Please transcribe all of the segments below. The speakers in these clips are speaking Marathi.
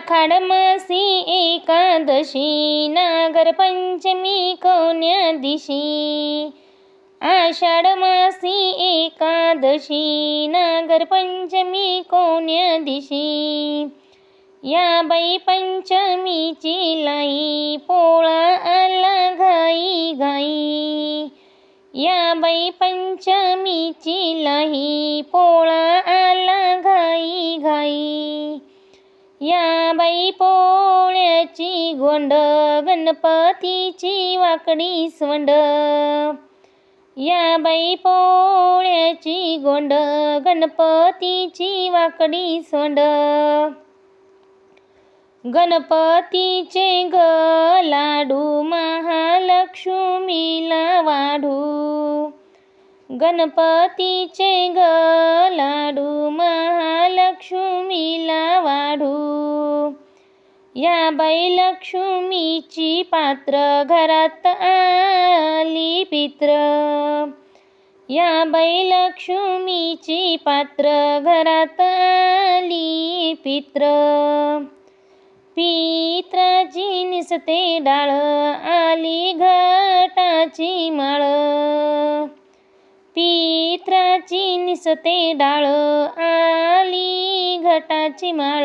आखाडमासी एकादशी नागरपंचमी कोण्या दिशी आषाढमासी एकादशी नागरपंचमी कोण्या दिशी या बाई पंचमीची लाई पोळा आला घाई घाई. या बाई पंचमीची लाई पोळा आला घाई घाई. या बाई पोळ्याची गोंड गणपतीची वाकडी स्वंड. या बाई पोळ्याची गोंड गणपतीची वाकडी सोंड गणपतीचे ग लाडू महालक्ष्मीला वाढू. गणपतीचे ग लाडू महालक्ष्मीला वाढू या बैलक्ष्मीची लक्ष्मीची पात्र घरात आली पित्र. या बैलक्ष्मीची लक्ष्मीची पात्र घरात आली पित्र. पित्राची निसते डाळ आली घटाची माळ. घटाची निसते डाळ आली घटाची माळ.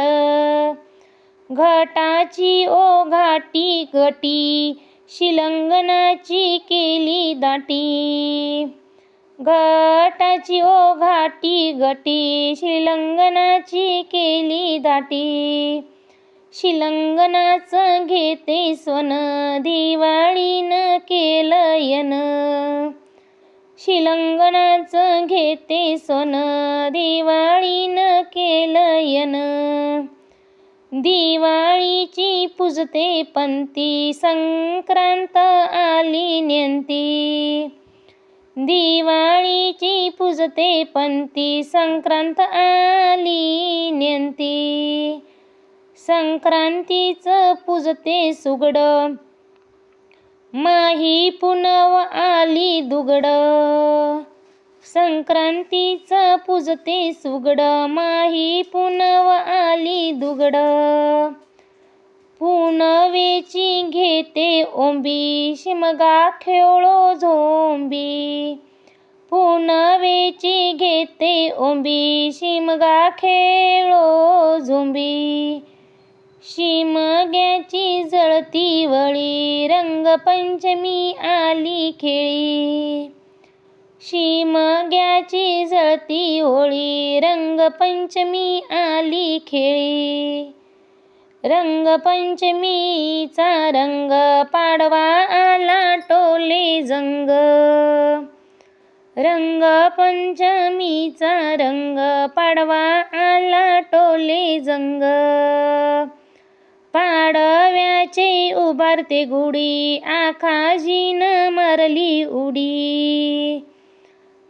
घटाची ओ घाटी गटी शिलंगणाची केली दाटी. घटाची ओ घाटी गटी शिलंगणाची केली दाटी. शिलंगणाचं घेते स्वन दिवाळीनं केलं यन. शिलंगणाचं घेते सोन दिवाळीनं केलं यन दिवाळीची पूजते पंती संक्रांत आली नेंती. दिवाळीची पूजते पंती संक्रांत आली नेंती. संक्रांतीचं पूजते सुगडं माही पुनव आली दुगड. संक्रांतीचा पुजते सुगड. माही पुनव आली दुगड. पुनवेची घेते ओंबी. शिमगा खेळो झोंबी. पुनवेची घेते ओंबी. शिमगा खेळो झोंबी. शिमग्याची जळती वळी रंगपंचमी आली खेळी. शिमग्याची जळती होळी रंगपंचमी आली खेळी. रंगपंचमीचा रंग पाडवा आला टोले जंग. रंगपंचमीचा रंग पाडवा आला टोले जंग. पाडव्याचे उभारते गुढी आखाजीन मरली उडी.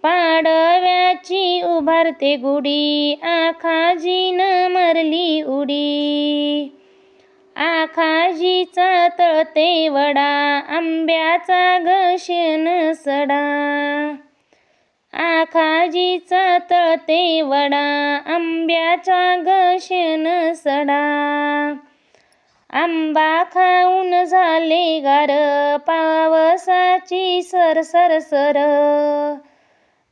पाडव्याची उभारते गुढी आखाजीन मरली उडी. आखाजीचा तळते वडा आंब्याचा गशन सडा. आखाजीचा तळते वडा आंब्याचा गशन सडा. आंबा खाऊन झाले गार पावसाची सर सर सर.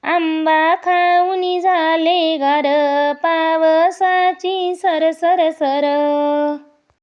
आंबा खाऊन झाले गार पावसाची सर सर सर.